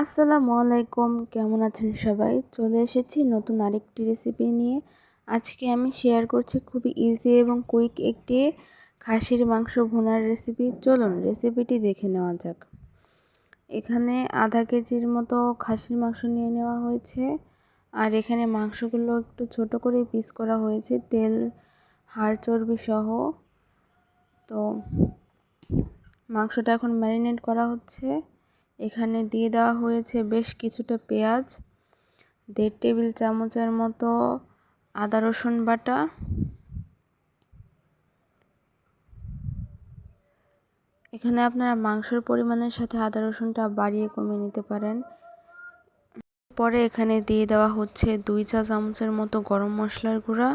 আসসালামু আলাইকুম, কেমন আছেন সবাই? চলে এসেছি নতুন আরেকটি রেসিপি নিয়ে। আজকে আমি শেয়ার করছি খুবই ইজি এবং কুইক একটি খাসির মাংস ভুনার রেসিপি চলুন রেসিপিটি দেখে নেওয়া যাক। এখানে আধা কেজির মতো খাসির মাংস নিয়ে নেওয়া হয়েছে। আর এখানে মাংসগুলো একটু ছোট করে পিস করা হয়েছে, তেল, হাড় চর্বি সহ। তো মাংসটা এখন ম্যারিনেট করা হচ্ছে। এখানে দিয়ে দেওয়া হয়েছে বেশ কিছুটা পেঁয়াজ, দেড় টেবিল চামচের মতো আদা রসুন বাটা, এখানে আপনারা মাংসের পরিমাণের সাথে আদা রসুনটা বাড়িয়ে কমিয়ে নিতে পারেন। পরে এখানে দিয়ে দেওয়া হচ্ছে দুই চা চামচের মতো গরম মশলার গুঁড়া,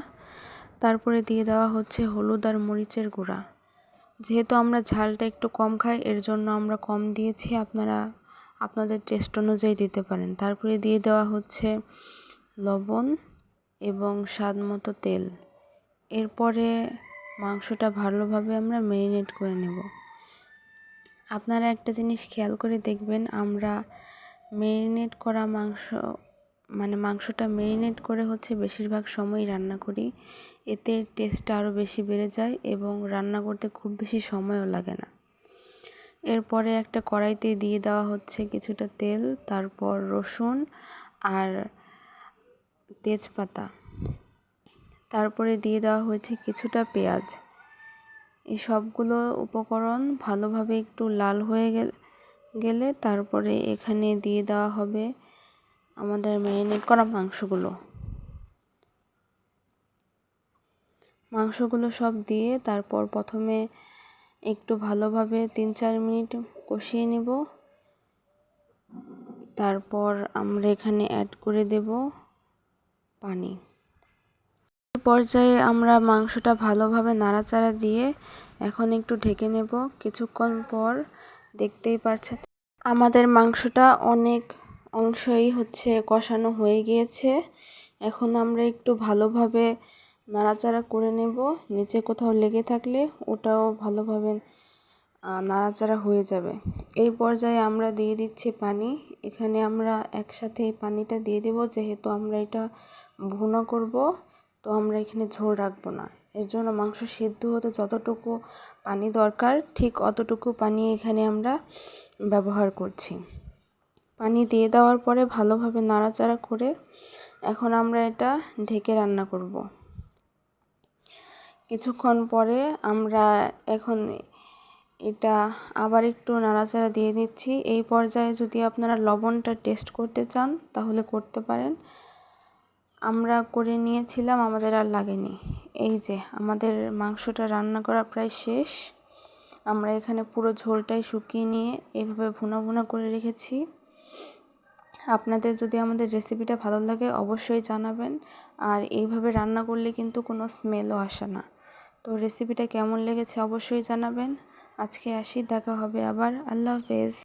তারপরে দিয়ে দেওয়া হচ্ছে হলুদ আর মরিচের গুঁড়া। যেহেতু আমরা ঝালটা একটু কম খাই, এর জন্য আমরা কম দিয়েছি। আপনারা, আপনাদের টেস্ট অনুযায়ী দিতে পারেন। তারপরে দিয়ে দেওয়া হচ্ছে লবণ এবং স্বাদ মতো তেল। এরপরে মাংসটা ভালোভাবে আমরা ম্যারিনেট করে নেব। আপনারা একটা জিনিস খেয়াল করে দেখবেন, আমরা ম্যারিনেট করা মাংস মানে মাংসটা মেরিনেট করে হচ্ছে বেশিরভাগ সময় রান্না করি। এতে টেস্টটা আরও বেশি বেড়ে যায় এবং রান্না করতে খুব বেশি সময়ও লাগে না। এরপরে একটা কড়াইতে দিয়ে দেওয়া হচ্ছে কিছুটা তেল, তারপর রসুন আর তেজপাতা। তারপরে দিয়ে দেওয়া হয়েছে কিছুটা পেঁয়াজ। এই সবগুলো উপকরণ ভালোভাবে একটু লাল হয়ে গেলে তারপরে এখানে দিয়ে দেওয়া হবে আমাদের ম্যারিনেট করা মাংসগুলো। মাংসগুলো সব দিয়ে তারপর প্রথমে একটু ভালোভাবে তিন চার মিনিট কষিয়ে নেব। তারপর আমরা এখানে অ্যাড করে দেব পানি। পর্যায়ে আমরা মাংসটা ভালোভাবে নাড়াচাড়া দিয়ে এখন একটু ঢেকে নেব। কিছুক্ষণ পর দেখতেই পারছেন, আমাদের মাংসটা অনেক অংশই হচ্ছে কষানো হয়ে গিয়েছে। এখন আমরা একটু ভালোভাবে নাড়াচাড়া করে নেব। নিচে কোথাও লেগে থাকলে ওটাও ভালোভাবে নাড়াচাড়া হয়ে যাবে। এই পর্যায়ে আমরা দিয়ে দিচ্ছি পানি। এখানে আমরা একসাথে পানিটা দিয়ে দেব। যেহেতু আমরা এটা ভুনা করব, তো আমরা এখানে ঝোল রাখব না। এর জন্য মাংস সিদ্ধ হতে যতটুকু পানি দরকার, ঠিক অতটুকু পানি এখানে আমরা ব্যবহার করছি। পানি দিয়ে দেওয়ার পরে ভালোভাবে নাড়াচাড়া করে এখন আমরা এটা ঢেকে রান্না করব। কিছুক্ষণ পরে আমরা এখন এটা আবার একটু নাড়াচাড়া দিয়ে দিচ্ছি এই পর্যায়ে যদি আপনারা লবণটা টেস্ট করতে চান তাহলে করতে পারেন। আমরা করে নিয়েছিলাম, আমাদের আর লাগেনি। এই যে আমাদের মাংসটা রান্না করা প্রায় শেষ। আমরা এখানে পুরো ঝোলটাই শুকিয়ে নিয়ে এইভাবে ভুনা ভুনা করে রেখেছি। আপনাদের যদি আমাদের রেসিপিটা ভালো লাগে অবশ্যই জানাবেন। আর এইভাবে রান্না করলে কিন্তু কোনো স্মেলও আসে না। তো রেসিপিটা কেমন লেগেছে অবশ্যই জানাবেন। আজকে আসি, দেখা হবে আবার। আল্লাহ হাফেজ।